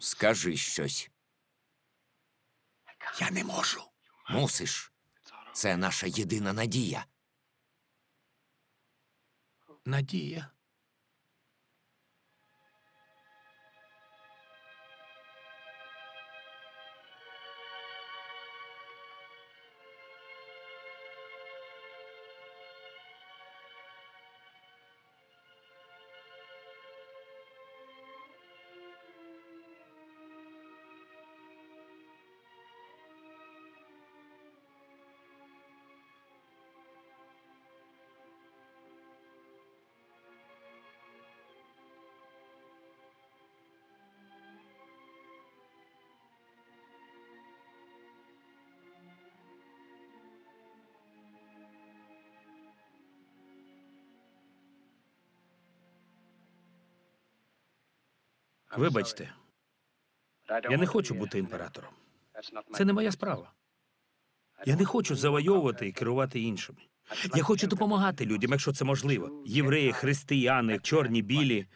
Скажи щось. Я не можу. Мусиш. Це наша єдина надія. Надія. Вибачте, я не хочу бути імператором. Це не моя справа. Я не хочу завойовувати і керувати іншими. Я хочу допомагати людям, якщо це можливо. Євреї, християни, чорні, білі.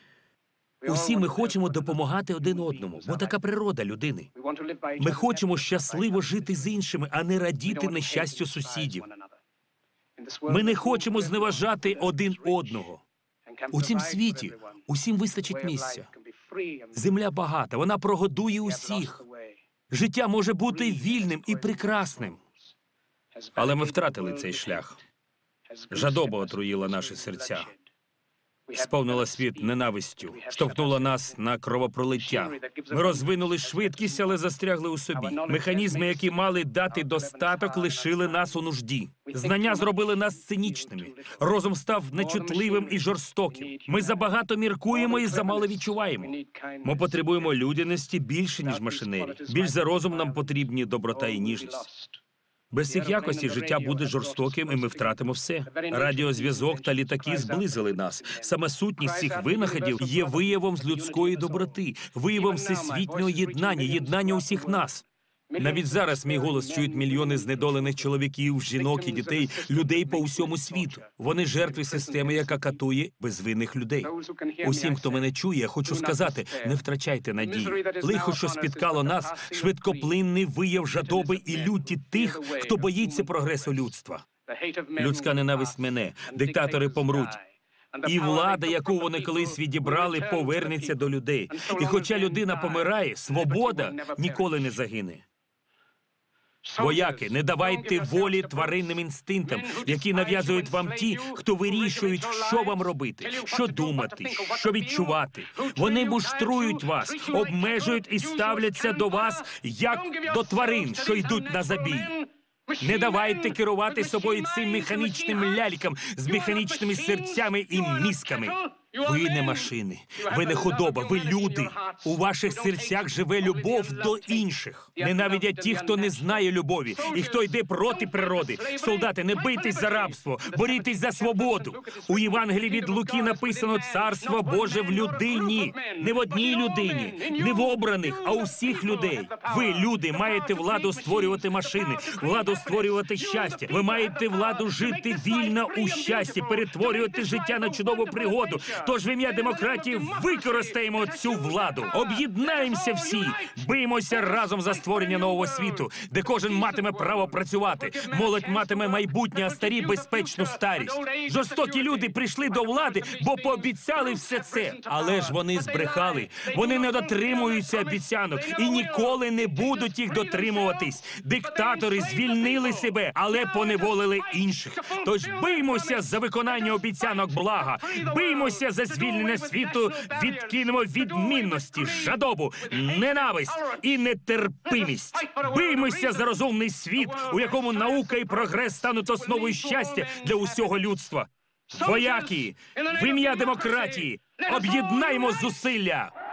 Усі ми хочемо допомагати один одному, бо така природа людини. Ми хочемо щасливо жити з іншими, а не радіти нещастю сусідів. Ми не хочемо зневажати один одного. У цім світі усім вистачить місця. Земля багата, вона прогодує усіх. Життя може бути вільним і прекрасним. Але ми втратили цей шлях. Жадоба отруїла наші серця, сповнила світ ненавистю, штовхнула нас на кровопролиття. Ми розвинули швидкість, але застрягли у собі. Механізми, які мали дати достаток, лишили нас у нужді. Знання зробили нас цинічними. Розум став нечутливим і жорстоким. Ми забагато міркуємо і замало відчуваємо. Ми потребуємо людяності більше ніж машинерії. Більш за розум нам потрібні доброта і ніжність. Без цих якостей життя буде жорстоким, і ми втратимо все. Радіозв'язок та літаки зблизили нас. Саме сутність цих винаходів є виявом з людської доброти, виявом всесвітнього єднання, єднання усіх нас. Навіть зараз мій голос чують мільйони знедолених чоловіків, жінок і дітей, людей по всьому світу. Вони жертви системи, яка катує безвинних людей. Усім, хто мене чує, я хочу сказати: не втрачайте надії. Лихо, що спіткало нас, швидкоплинний вияв жадоби і люті тих, хто боїться прогресу людства. Людська ненависть мене, диктатори помруть. І влада, яку вони колись відібрали, повернеться до людей. І хоча людина помирає, свобода ніколи не загине. Вояки, не давайте волі тваринним інстинктам, які нав'язують вам ті, хто вирішують, що вам робити, що думати, що відчувати. Вони муштрують вас, обмежують і ставляться до вас як до тварин, що йдуть на забій. Не давайте керувати собою цим механічним лялькам з механічними серцями і мізками. Ви не машини, ви не худоба, ви люди. У ваших серцях живе любов до інших. Ненавидять ті, хто не знає любові, і хто йде проти природи. Солдати, не бийтесь за рабство, борітесь за свободу. У Євангелії від Луки написано царство Боже в людині, не в одній людині, не в обраних, а у всіх людей. Ви, люди, маєте владу створювати машини, владу створювати щастя. Ви маєте владу жити вільно у щасті, перетворювати життя на чудову пригоду. Тож в ім'я демократії використаємо цю владу. Об'єднаємося всі, биємося разом за створення нового світу, де кожен матиме право працювати. Молодь матиме майбутнє, а старі безпечну старість. Жорстокі люди прийшли до влади, бо пообіцяли все це. Але ж вони збрехали. Вони не дотримуються обіцянок і ніколи не будуть їх дотримуватись. Диктатори звільнили себе, але поневолили інших. Тож биймося за виконання обіцянок блага, биймося за звільнення світу, відкинемо відмінності, жадобу, ненависть і нетерпимість. Биймося за розумний світ, у якому наука і прогрес стануть основою щастя для усього людства. Вояки, в ім'я демократії, об'єднаймо зусилля.